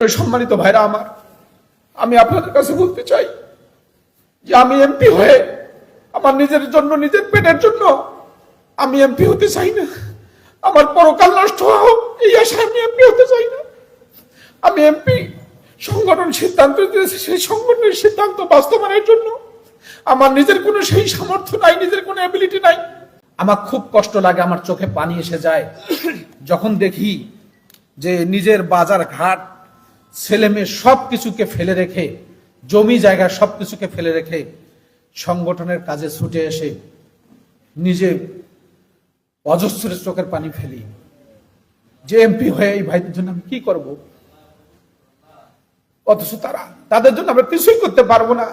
সম্মানিত ভাইরা আমার, আমি আপনাদের কাছে বলতে চাই যে আমি এমপি হয়ে আমার নিজের জন্য, নিজের পেটের জন্য আমি এমপি হতে চাই না। আমার পরকাল নষ্ট হোক, এই আশায় আমি এমপি হতে চাই না। আমি এমপি সংগঠন সিদ্ধান্ত দিয়েছে, সেই সংগঠনের সিদ্ধান্ত বাস্তবায়নের জন্য। আমার নিজের কোনো সেই সামর্থ্য নাই, নিজের কোনো অ্যাবিলিটি নাই। আমার খুব কষ্ট লাগে, আমার চোখে পানি এসে যায়। যখন দেখি যে নিজের বাজার ঘাট ছেলে মেয়ে সব কিছুকে ফেলে রেখে, জমি জায়গা সব কিছুকে ফেলে রেখে সংগঠনের কাজে ছুটে এসে নিজে অজস্র চোখের পানি ফেলি। যে এমপি হয়ে এই ভাইদের জন্য আমি কি করব? অথচ তারা, তাদের জন্য আমরা কিছুই করতে পারব না।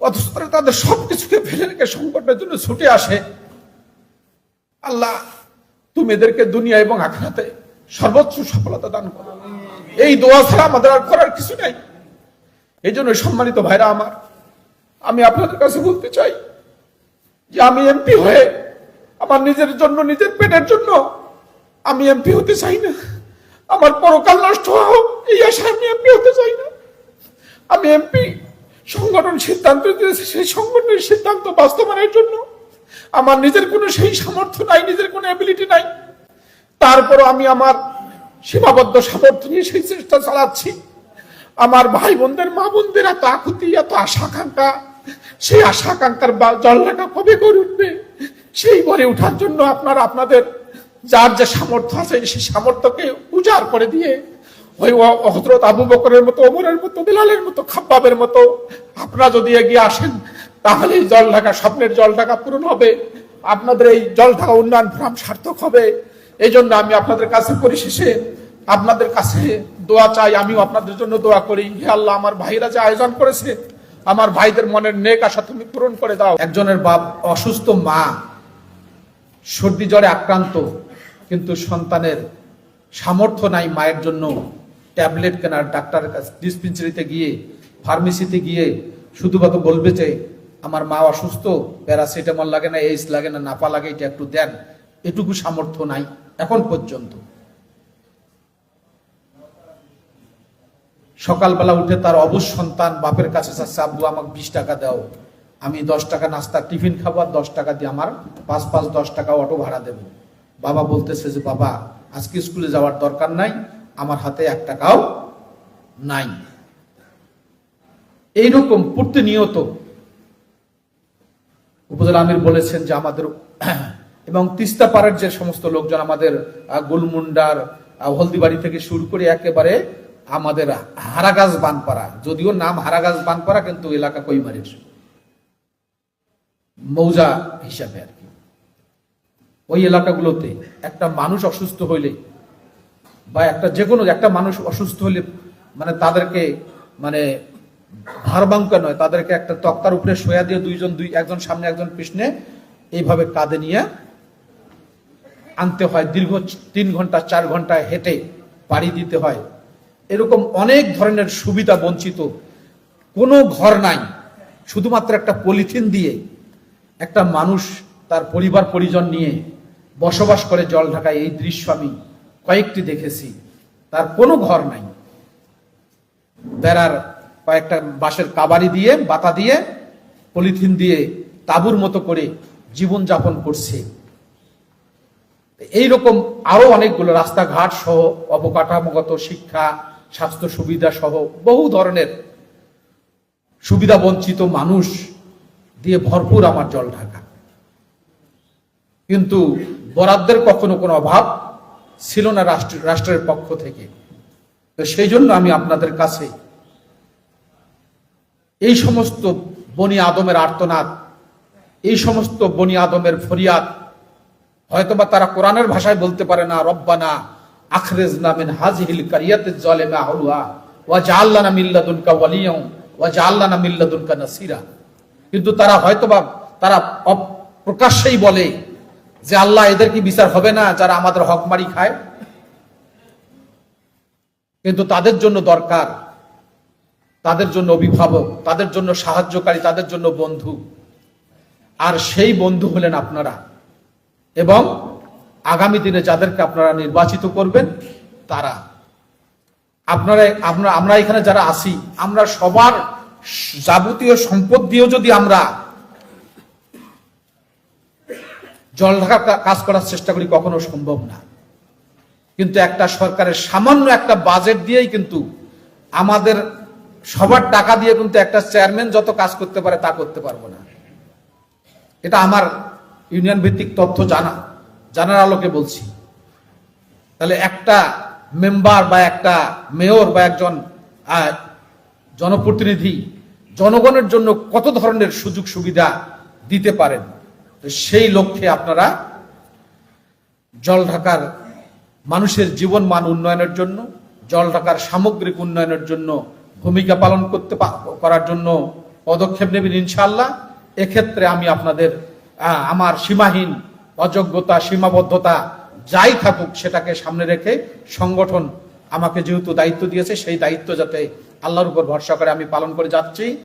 অথচ তারা তাদের সবকিছুকে ফেলে রেখে সংকটের জন্য ছুটে আসে। আল্লাহ, তুমি এদেরকে দুনিয়া এবং আখরাতে সর্বোচ্চ সফলতা দান করো। এই দোয়া ছাড়া আমাদের আর করার কিছু নাই। এই জন্য সম্মানিত ভাইরা আমার, আমি আপনাদের কাছে বলতে চাই যে আমি এমপি হয়ে আমার নিজের জন্য, নিজের পেটের জন্য আমি এমপি হতে চাই না। আমার পরকাল নষ্ট হোক, এই আশা আমি এমপি হতে চাই না। আমি এমপি সংগঠন সিদ্ধান্ত দিয়েছে, সেই সংগঠনের সিদ্ধান্ত বাস্তবায়নের জন্য। আমার নিজের কোনো সেই সামর্থ্য নাই, নিজের কোনো অ্যাবিলিটি নাই। তারপরও আমি আমার সীমাবদ্ধ সামর্থ্য নিয়ে সেই চেষ্টা চালাচ্ছি। আমার ভাই বোনদের, মা বোনদের এত আকুতি, এত আশা আকাঙ্ক্ষা সেই আশা আকাঙ্ক্ষার জলটা কবে করে উঠবে? সেই ভরে ওঠার জন্য আপনারা আপনাদের যার যে সামর্থ্য আছে, সেই সামর্থ্যকে উজাড় করে দিয়ে ওই হজরত আবু বকরের মতো, ওমরের মতো, বেলালের মতো, খাব্বাবের মতো আপনারা যদি এগিয়ে আসেন, তাহলে জল ঢাকা স্বপ্নের জল ঢাকা পূরণ হবে। আপনাদের এই জল ঢাকা উন্নয়ন ফ্রাম সার্থক হবে। এই জন্য আমি আপনাদের কাছে পরিশেষে আপনাদের কাছে দোয়া চাই, আমিও আপনাদের জন্য দোয়া করি। হে আল্লাহ, আমার ভাইরা যে আয়োজন করেছে, আমার ভাইদের মনের নেক আশা তুমি পূরণ করে দাও। একজনের বাপ অসুস্থ মা, সর্দি জ্বরে আক্রান্ত, কিন্তু সন্তানের সামর্থ্য নাই মায়ের জন্য ট্যাবলেট কেনার ডাক্তারের কাছে ডিসপেন্সারিতে গিয়ে, ফার্মেসিতে গিয়ে শুধুমাত্র বলবে যে, আমার মা অসুস্থ, প্যারাসিটামল লাগে না এইস লাগে না নাপা লাগে, এটা একটু দেন। এটুকু সামর্থ্য নাই। এখন পর্যন্ত। সকালবেলা উঠে তার অবুজ সন্তান বাপের কাছে চাচ্ছে, আব্বু, আমাকে বিশ টাকা দাও। আমি দশ টাকা নাস্তা টিফিন খাব আর দশ টাকা দিয়ে আমার পাঁচ পাঁচ দশ টাকা অটো ভাড়া দেবো। বাবা বলতেছে যে, বাবা, আজকে স্কুলে যাওয়ার দরকার নাই, আমার হাতে এক টাকাও নাই। এইরকম প্রতিনিয়ত উপজেলা আমির বলেছেন যে, আমাদের এবং তিস্তা পাড়ের যে সমস্ত লোকজন আমাদের গুলমুন্ডার হলদিবাড়ি থেকে শুরু করে একেবারে আমাদের হারাগাছ বানপাড়া। যদিও নাম হারাগাছ বানপাড়া, কিন্তু এলাকা কৈমারির মৌজা হিসাবে আর কি। ওই এলাকাগুলোতে একটা মানুষ অসুস্থ হইলে বা একটা যে কোনো একটা মানুষ অসুস্থ হলে মানে তাদেরকে মানে ভারবাঙ্কা নয়, তাদেরকে একটা তক্তার উপরে শোয়া দিয়ে দুইজন, দুই, একজন সামনে একজন পিছনে এইভাবে কাঁধে নিয়ে আনতে হয় দীর্ঘ তিন ঘণ্টা, চার ঘণ্টা হেঁটে পাড়ি দিতে হয়। এরকম অনেক ধরনের সুবিধা বঞ্চিত। কোনো ঘর নাই। শুধুমাত্র একটা পলিথিন দিয়ে একটা মানুষ তার পরিবার, পরিজন নিয়ে বসবাস করে জল ঢাকায়। এই দৃশ্য আমি কয়েকটি দেখেছি। তার কোনো ঘর নাই। বেড়ার কয়েকটা বাঁশের কাবারি দিয়ে, বাতা দিয়ে, পলিথিন দিয়ে তাবুর মতো করে জীবন যাপন করছে। এই রকম আরও অনেকগুলো রাস্তাঘাট সহ অবকাঠামোগত শিক্ষা, স্বাস্থ্য সুবিধা সহ বহু ধরনের সুবিধা বঞ্চিত মানুষ দিয়ে ভরপুর আমার জল ঢাকা। কিন্তু বরাদ্দের কখনো কোনো অভাব ছিল না রাষ্ট্র, রাষ্ট্রের পক্ষ থেকে। তো সেই জন্য আমি আপনাদের কাছে এই সমস্ত বনি আদমের আর্তনাদ, এই সমস্ত বনি আদমের ফরিয়াদ হয়তোবা তারা কোরআনের ভাষায় বলতে পারে না, রব্বানা আখরেজ নামিন হাজিহিল কারিয়াতে জলেমা হলুয়া ওয়া জাআল্লানা মিল্লাদুনকা ওয়ালিয়াম ওয়া জাআল্লানা মিল্লাদুনকা নাসিরা। কিন্তু তারা হয়তোবা, তারা প্রকাশ্যেই বলে যে, আল্লাহ এদের কি বিচার হবে না যারা আমাদের হকমারি খায়? কিন্তু তাদের জন্য দরকার, তাদের জন্য অভিভাবক, তাদের জন্য সাহায্যকারী, তাদের জন্য বন্ধু। আর সেই বন্ধু হলেন আপনারা। এবং আগামী দিনে যাদেরকে আপনারা নির্বাচিত করবেন, তারা। আপনারা, আমরা আমরা এখানে যারা আছি আমরা সবার যাবতীয় সম্পদ দিয়েও যদি আমরা জল ঢাকার কাজ করার চেষ্টা করি, কখনো সম্ভব না। কিন্তু একটা সরকারের সামান্য একটা বাজেট দিয়েই কিন্তু আমাদের সবার টাকা দিয়ে কিন্তু একটা চেয়ারম্যান যত কাজ করতে পারে তা করতে পারব না। এটা আমার ইউনিয়ন ভিত্তিক তথ্য জানা, জানার আলোকে বলছি। তাহলে একটা মেম্বার বা একটা মেয়র বা একজন জনপ্রতিনিধি জনগণের জন্য কত ধরনের সুযোগ সুবিধা দিতে পারেন? সেই লক্ষ্যে আপনারা জল ঢাকার মানুষের জীবন মান উন্নয়নের জন্য, জল ঢাকার সামগ্রিক উন্নয়নের জন্য ভূমিকা পালন করতে করার জন্য পদক্ষেপ নেবেন ইনশাল্লাহ এক্ষেত্রে আমি আপনাদের আমার সীমাহীন, অযোগ্যতা, সীমাবদ্ধতা যাই থাকুক, সেটাকে সামনে রেখে সংগঠন আমাকে যেহেতু দায়িত্ব দিয়েছে, সেই দায়িত্ব যাতে আল্লাহর উপর ভরসা করে আমি পালন করে যাচ্ছি।